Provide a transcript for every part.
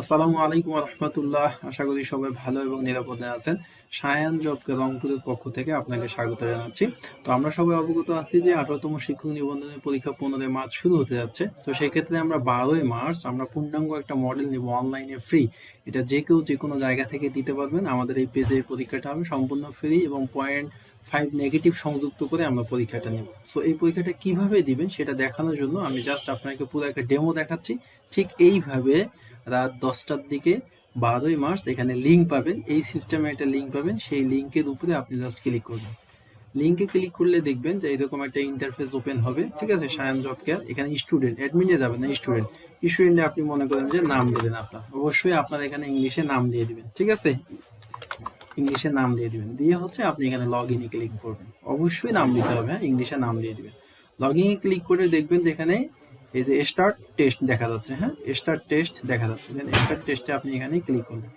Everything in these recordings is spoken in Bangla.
আসসালামু আলাইকুম রহমতুল্লাহ। আশা করি সবাই ভালো এবং নিরাপদে আছেন। সায়ান জবকে রংপুরের পক্ষ থেকে আপনাকে স্বাগত জানাচ্ছি। তো আমরা সবাই অবগত আছি যে আঠারোতম শিক্ষক নিবন্ধনের পরীক্ষা পনেরোই মার্চ শুরু হতে যাচ্ছে। তো সেক্ষেত্রে আমরা বারোই মার্চ আমরা পূর্ণাঙ্গ একটা মডেল নিব অনলাইনে ফ্রি এটা যে কেউ যে কোনো জায়গা থেকে দিতে পারবেন। আমাদের এই পেজে পরীক্ষাটা হবে সম্পূর্ণ ফ্রি এবং পয়েন্ট ফাইভ নেগেটিভ সংযুক্ত করে আমরা পরীক্ষাটা নেব। সো এই পরীক্ষাটা কীভাবে দিবেন সেটা দেখানোর জন্য আমি জাস্ট আপনাকে পুরো একটা ডেমো দেখাচ্ছি। ঠিক এইভাবে রাত দশটার দিকে, বারোই মার্চ, এখানে লিঙ্ক পাবেন। এই সিস্টেমে একটা লিঙ্ক পাবেন। সেই লিঙ্কের উপরে আপনি জাস্ট ক্লিক করবেন। লিঙ্কে ক্লিক করলে দেখবেন যে এরকম একটা ইন্টারফেস ওপেন হবে। ঠিক আছে? সায়ান জব কেয়ার এখানে স্টুডেন্ট অ্যাডমিনে যাবেন না স্টুডেন্ট স্টুডেন্টে আপনি মনে করেন যে নাম দেবেন আপনার। অবশ্যই আপনার এখানে ইংলিশে নাম দিয়ে দিবেন। ঠিক আছে? ইংলিশে নাম দিয়ে দিবেন। দিয়ে হচ্ছে আপনি এখানে লগ ইনে ক্লিক করবেন। অবশ্যই নাম দিতে হবে হ্যাঁ? ইংলিশে নাম দিয়ে দিবেন। লগ ইনে ক্লিক করে দেখবেন যে এখানে এই যে স্টার্ট টেস্ট দেখা যাচ্ছে হ্যাঁ? স্টার্ট টেস্ট দেখা যাচ্ছে। দেন স্টার্ট টেস্টে আপনি এখানে ক্লিক করবেন।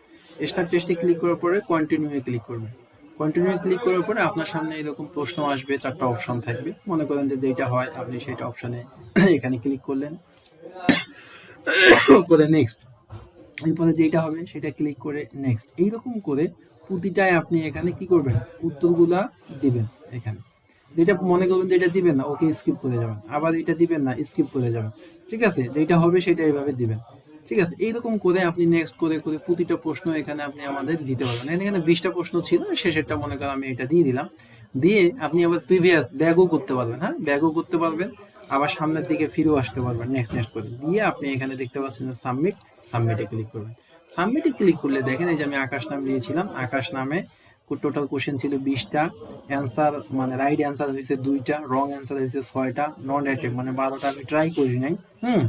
স্টার্ট টেস্টে ক্লিক করার পরে কন্টিনিউ এ ক্লিক করবেন। কন্টিনিউ ক্লিক করার পরে আপনার সামনে এরকম প্রশ্ন আসবে, চারটা অপশন থাকবে। মনে করেন যে যেটা হয়, আপনি সেটা অপশনে এখানে ক্লিক করলেন। করে নেক্সট এরপরে যেটা হবে, সেটা ক্লিক করে নেক্সট এইরকম করে প্রতিটায় আপনি এখানে কি করবেন? উত্তরগুলা দিবেন এখানে। যেটা মনে করবেন যে এটা দিবেন না, ওকে স্কিপ করে যাবেন। আবার এটা দিবেন না স্কিপ করে যাবেন। ঠিক আছে? যেটা হবে সেটা এইভাবে দিবেন। ঠিক আছে? এইরকম করে আপনি নেক্সট করে করে প্রতিটা প্রশ্ন এখানে আপনি আমাদের দিতে পারবেন। এখানে বিশটা প্রশ্ন ছিল, শেষেরটা মনে করেন আমি এটা দিয়ে দিলাম। দিয়ে আপনি আবার প্রিভিয়াস ব্যাগও করতে পারবেন হ্যাঁ? ব্যাগও করতে পারবেন। আবার সামনের দিকে ফিরেও আসতে পারবেন নেক্সট নেক্সট করে। দিয়ে আপনি এখানে দেখতে পাচ্ছেন সাবমিট সাবমিটে ক্লিক করবেন। সাবমিটে ক্লিক করলে দেখেন এই যে আমি আকাশ নাম দিয়েছিলাম। আকাশ নামে টোটাল কোশ্চেন ছিল বিশটা। অ্যান্সার মানে রাইট অ্যান্সার হয়েছে দুইটা রং অ্যান্সার হয়েছে ছয়টা নন অ্যাটেম্প মানে বারোটা আমি ট্রাই করি নাই, হুম?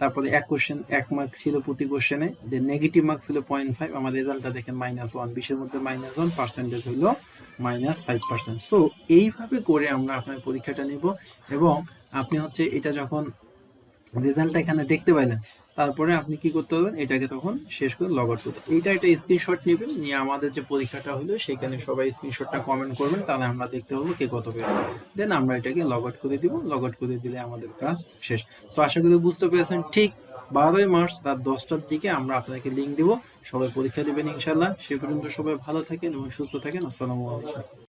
তারপরে এক কোশ্চেন এক মার্ক ছিল প্রতি কোশ্চেনে যে নেগেটিভ মার্ক ছিল পয়েন্ট ফাইভ আমার রেজাল্টটা দেখেন মাইনাস ওয়ান বিশের মধ্যে মাইনাস ওয়ান পার্সেন্টেজ হলো মাইনাস ফাইভ পার্সেন্ট সো এইভাবে করে আমরা আপনার পরীক্ষাটা নিব এবং আপনি হচ্ছে এটা যখন রেজাল্টটা এখানে দেখতে পাইলেন তারপরে আপনি কি করতে পারবেন এটাকে তখন শেষ করে লগ আউট করতে এইটা একটা স্ক্রিনশট নেবেন, নিয়ে আমাদের যে পরীক্ষাটা হলো, সেখানে সবাই স্ক্রিনশটটা কমেন্ট করবেন, তাহলে আমরা দেখতে পাবো কে কত পেয়েছে। দেন আমরা এটাকে লগ আউট করে দিব। লগ আউট করে দিলে আমাদের কাজ শেষ। সো আশা করি বুঝতে পেরেছেন। ঠিক বারোই মার্চ রাত দশটার দিকে আমরা আপনাকে লিঙ্ক দিব। সবাই পরীক্ষা দেবেন ইনশাল্লাহ সে পর্যন্ত সবাই ভালো থাকেন এবং সুস্থ থাকেন। আসসালামু আলাইকুম।